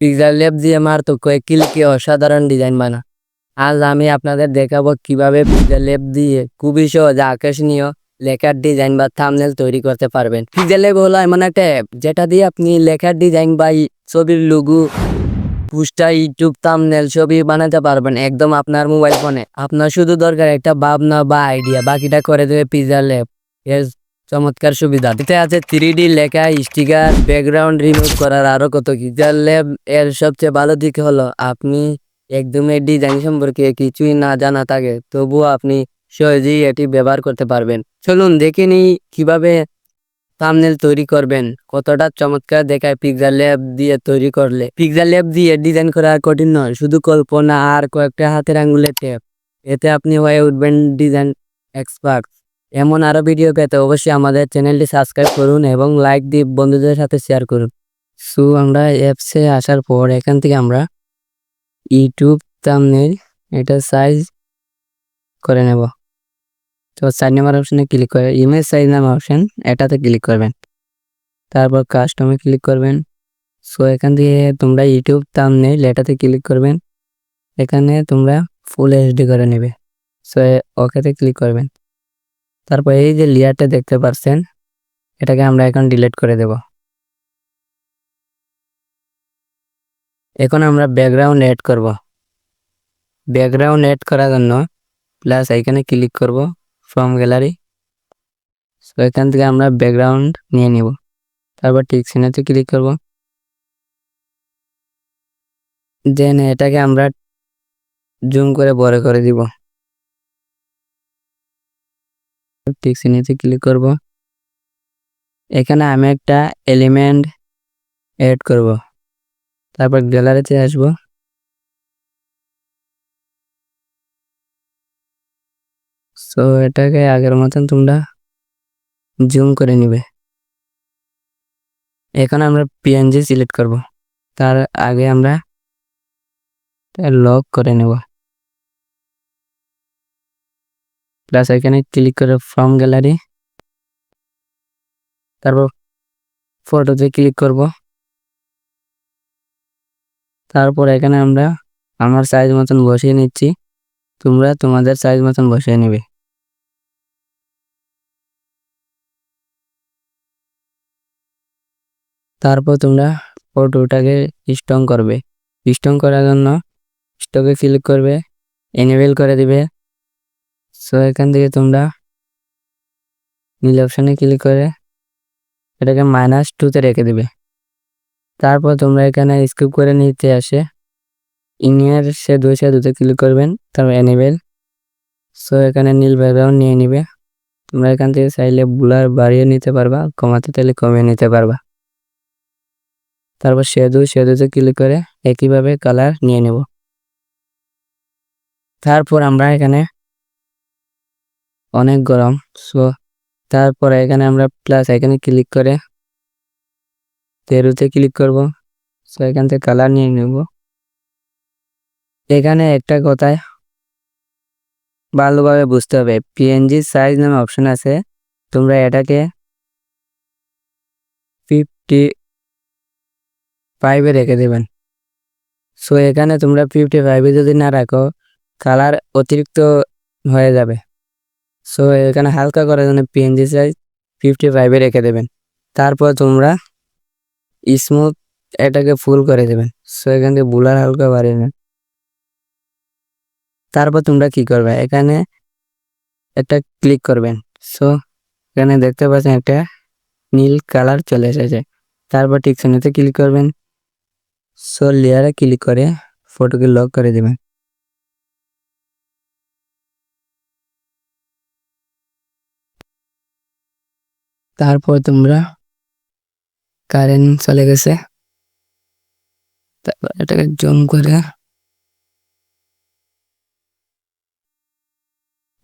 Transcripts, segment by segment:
Pixel lab দিয়ে মারতো কয়েক ক্লিকে অসাধারণ ডিজাইন বানা। আজ আমি আপনাদের দেখাবো কীভাবে পিক্সেল ল্যাব দিয়ে খুবই সহজে, আকর্ষণীয়, লেখার ডিজাইন বা থামনেল তৈরি করতে পারবেন। পিক্সেল ল্যাব হলো এমন একটা অ্যাপ যেটা দিয়ে আপনি লেখার ডিজাইন বা ছবির লুগু পোস্টার ইউটিউব থামনেল ছবি বানাতে পারবেন একদম আপনার মোবাইল ফোনে আপনার শুধু দরকার একটা ভাবনা বা আইডিয়া বাকিটা করে দেবে পিক্সেল ল্যাব এর চমৎকার সুবিধা। এতে আছে থ্রি ডি লেখা স্টিকার ব্যাকগ্রাউন্ড রিমুভ করার আরও কত কি। যার ল্যাব এর সবচেয়ে ভালো দিক হলো, আপনি একদমই ডিজাইন সম্পর্কে কিছুই না জানা থাকে, তবুও আপনি সহজেই এটি ব্যবহার করতে পারবেন। চলুন দেখে নিই কীভাবে থাম্বনেল তৈরি করবেন। কতটা চমৎকার দেখায় পিক্সেল ল্যাব দিয়ে তৈরি করলে। পিক্সেল ল্যাব দিয়ে ডিজাইন করা কঠিন নয়, শুধু কল্পনা আর কয়েকটা হাতের আঙ্গুলের টেপ এতে আপনি হয়ে উঠবেন ডিজাইন এক্সপার্ট এমন আরও ভিডিও পেতে অবশ্যই আমাদের চ্যানেলটি সাবস্ক্রাইব করুন এবং লাইক দিয়ে বন্ধুদের সাথে শেয়ার করুন। সো আমরা অ্যাপসে আসার পর এখান থেকে আমরা ইউটিউব থাম্বনেল এটা সাইজ করে নেব। তো সাইড নাম্বার অপশনে ক্লিক করে ইমেজ সাইজ নাম অপশন এটাতে ক্লিক করবেন। তারপর কাস্টমে ক্লিক করবেন। সো এখান থেকে তোমরা ইউটিউব থাম্বনেল এটাতে ক্লিক করবেন। এখানে তোমরা ফুল এইচডি করে নেবে। সো ওকেতে ক্লিক করবেন। তারপর এই যে লেয়ারটা দেখতে পাচ্ছেন এটাকে আমরা এখন ডিলিট করে দেব। এখন আমরা ব্যাকগ্রাউন্ড অ্যাড করব। ব্যাকগ্রাউন্ড অ্যাড করার জন্য প্লাস এখানে ক্লিক করব ফ্রম গ্যালারি সো এখান থেকে আমরা ব্যাকগ্রাউন্ড নিয়ে নিব। তারপর ঠিক সিনেতে ক্লিক করব। দেন এটাকে আমরা জুম করে বড় করে দিব। সিনেতে ক্লিক করব। এখানে আমি একটা এলিমেন্ট অ্যাড করব। তারপর গ্যালারিতে আসব। সো এটাকে আগের মতন তোমরা জুম করে নিবে। এখন আমরা পিএনজি সিলেক্ট করব। তার আগে আমরা লক করে নেব। প্লাস এখানে ক্লিক করে ফ্রম গ্যালারি তারপর ফটোতে ক্লিক করব। তারপর এখানে আমরা আমার সাইজ মতন বসিয়ে নিচ্ছি। তোমরা তোমাদের সাইজ মতন বসিয়ে নেবে। তারপর তোমরা ফটোটাকে স্ট্রং করবে। স্ট্রং করার জন্য স্টকে ক্লিক করবে। এনেবেল করে দিবে। সো এখান থেকে তোমরা নীল অপশানে ক্লিক করে এটাকে মাইনাস টুতে রেখে দিবে। তারপর তোমরা এখানে স্কিপ করে নিতে আসে। ইনিয়ার সে দুই সে দুতে ক্লিক করবেন, তারপর এনেবেল সো এখানে নীল ব্যাকগ্রাউন্ড নিয়ে নিবে। তোমরা এখান থেকে চাইলে ব্লার বাড়িয়ে নিতে পারবা, কমাতে চাইলে কমিয়ে নিতে পারবা। তারপর শেদু শেদুতে ক্লিক করে একইভাবে কালার নিয়ে নেব। তারপর আমরা এখানে অনেক গরম সো তারপর এখানে আমরা প্লাস এখানে ক্লিক করে তেরুতে ক্লিক করব সো এখান থেকে কালার নিয়ে নেব। এখানে একটা কথায় ভালোভাবে বুঝতে হবে পিএনজি সাইজ নামে অপশন আছে, তোমরা এটাকে ফিফটি ফাইভে রেখে দেবেন। সো এখানে তোমরা ফিফটি ফাইভে যদি না রাখো কালার অতিরিক্ত হয়ে যাবে। সো এখানে হালকা করার জন্য পিএনজি সাইজ ফিফটি ফাইভে রেখে দেবেন। তারপর তোমরা স্মুথ এটাকে ফুল করে দেবেন। সো এখান থেকে বুলার হালকা বাড়িয়ে নেন। তারপর তোমরা কি করবে? এখানে একটা ক্লিক করবেন। সো এখানে দেখতে পাচ্ছেন একটা নীল কালার চলে এসেছে। তারপর টিকশনেতে ক্লিক করবেন। সো লেয়ারে ক্লিক করে ফটোকে লক করে দেবেন। তারপর তোমরা কারেন্ট চলে গেছে। তারপর এটাকে জুম করে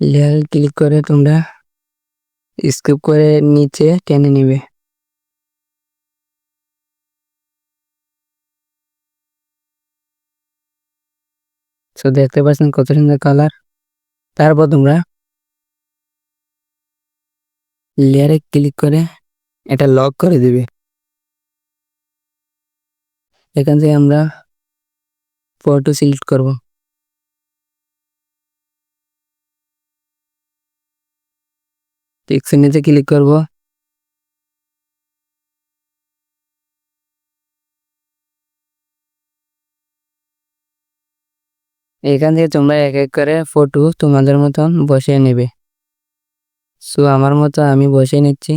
লেয়ার ক্লিক করে তোমরা স্কিপ করে নিচে টেনে নিবে। সো দেখতে পাচ্ছেন কত সুন্দর কালার তারপর তোমরা লেয়ারে ক্লিক করে এটা লক করে দিবে। এখান থেকে আমরা ফটো সিলেক্ট করব। টেক্সটের নিচে ক্লিক করব। এখান থেকে তোমরা এক এক করে ফটো তোমাদের মতন বসিয়ে নেবে। সো আমার মতো আমি বসিয়ে নিচ্ছি।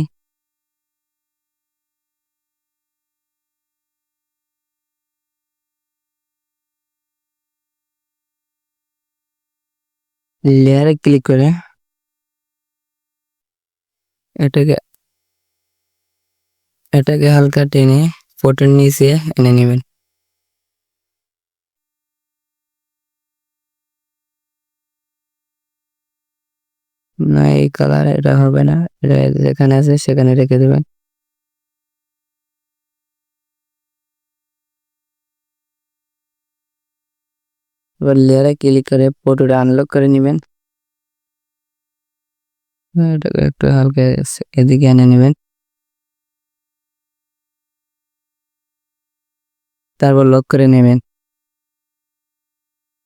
লেয়ারে ক্লিক করে এটাকে এটাকে হালকা টেনে ফটোর নিচে এনে নেবেন। না, এই কালার এটা হবে না। এটা যেখানে আছে সেখানে রেখে দেবেন। এবার লেয়ারে ক্লিক করে ফটোটা আনলক করে নেবেন। এটাকে একটু হালকা এদিকে এনে নেবেন। তারপর লক করে নেবেন।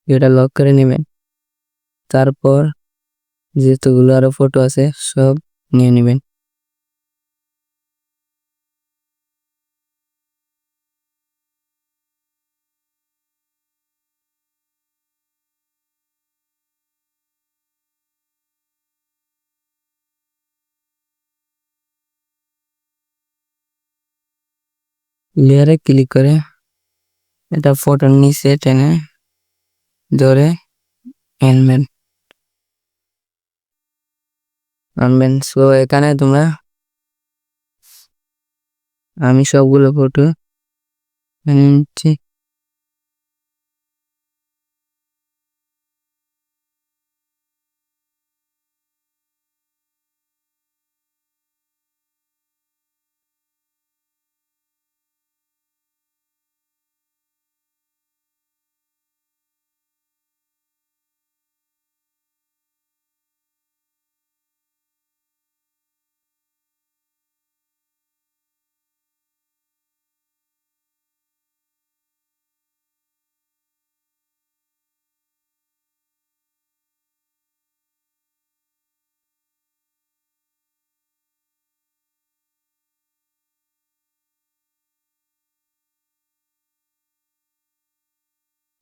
এটা লক করে নেবেন। তারপর যেহেতুগুলো আরও ফটো আছে, সব নিয়ে নেবেন। লেয়ারে ক্লিক করে এটা ফটোর নিচে টেনে ধরে আনবেন আনবেন। সো এখানে তোমরা আমি সবগুলো ফটো নিচ্ছি।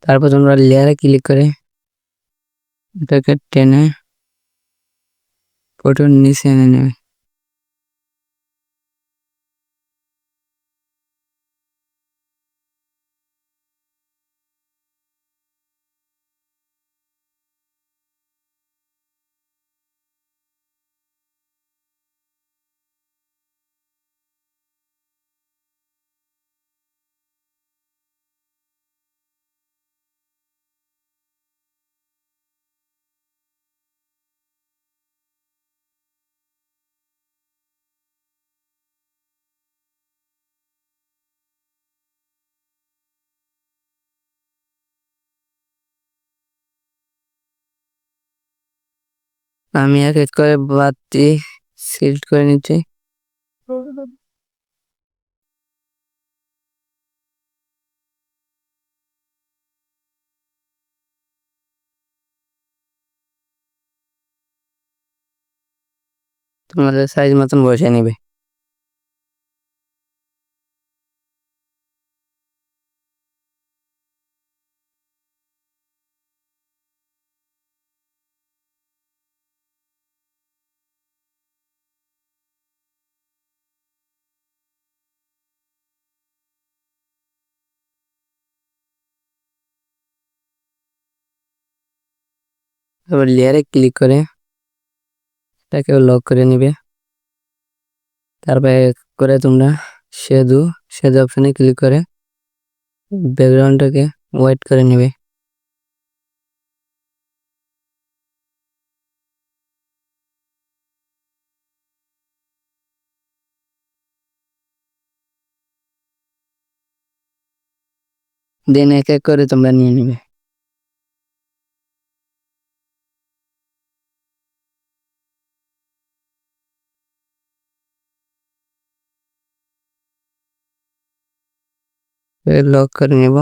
তারপর তোমরা লেয়ারে ক্লিক করে এটাকে টেনে ফটোর নিচে এনে নেবে। আমি এক এক করে বাতি সিলেক্ট করে নিচ্ছি। তোমাদের সাইজ মতন বসে নিবে। তারপর লেয়ারে ক্লিক করে এটাকে লক করে নিবে তারপরে করে তোমরা সেদু সেদু অপশানে ক্লিক করে ব্যাকগ্রাউন্ডটাকে হোয়াইট করে নেবে দেন এক এক করে তোমরা নিয়ে নিবে লক করে নেব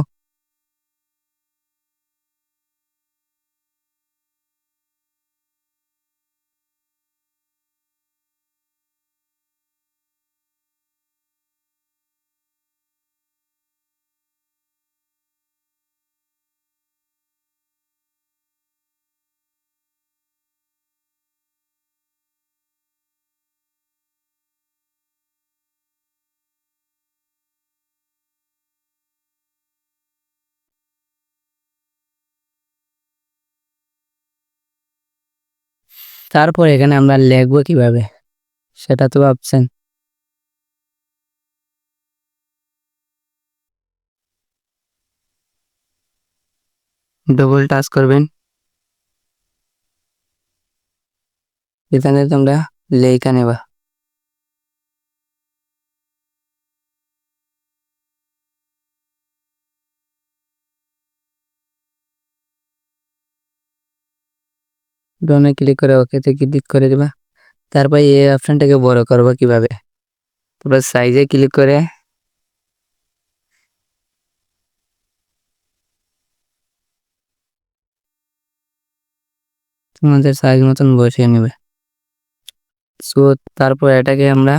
তারপর এখানে আমরা লিখব কীভাবে? সেটা তো ভাবছেন। ডবল টাচ করবেন। এখানে তোমরা লেখা নেবা। ডনে ক্লিক করে ওকেতে ক্লিক করে দিবা। তারপর এই অপশনটাকে বড় করব কীভাবে? তারপর সাইজে ক্লিক করে। তোমাদের সাইজ মতন বসিয়ে নেবে। সো তারপর এটাকে আমরা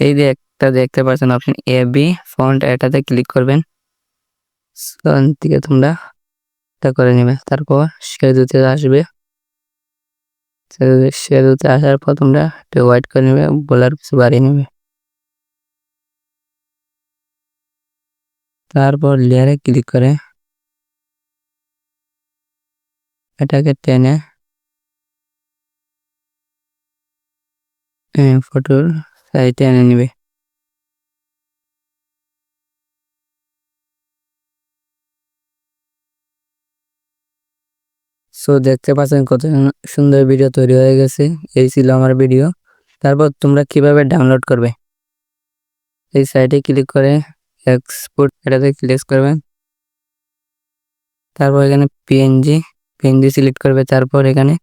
এই যে একটা দেখতে পাচ্ছেন অপশন এ বি ফন্ট এটাতে ক্লিক করবেন। থেকে তোমরা এটা করে নেবে। তারপর সে সেদুতে আসবে। সেদুতে আসার পর তোমরা একটু হোয়াইট করে নেবে বলার কিছু বাড়িয়ে নেবে তারপর লেয়ারে ক্লিক করে এটাকে টেনে ফটোর সাইডে এনে নেবে সো দেখতে পাচ্ছেন কত সুন্দর ভিডিও তৈরি হয়ে গেছে। এই ছিল আমার ভিডিও তারপর তোমরা কীভাবে ডাউনলোড করবে? এই সাইটে ক্লিক করে এক্সপোর্ট এটাতে ক্লিক করবেন তারপর এখানে পিএনজি পিএনজি সিলেক্ট করবে। তারপর এখানে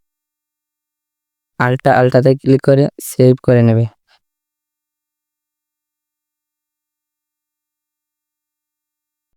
আলটা আলটাতে ক্লিক করে সেভ করে নেবে।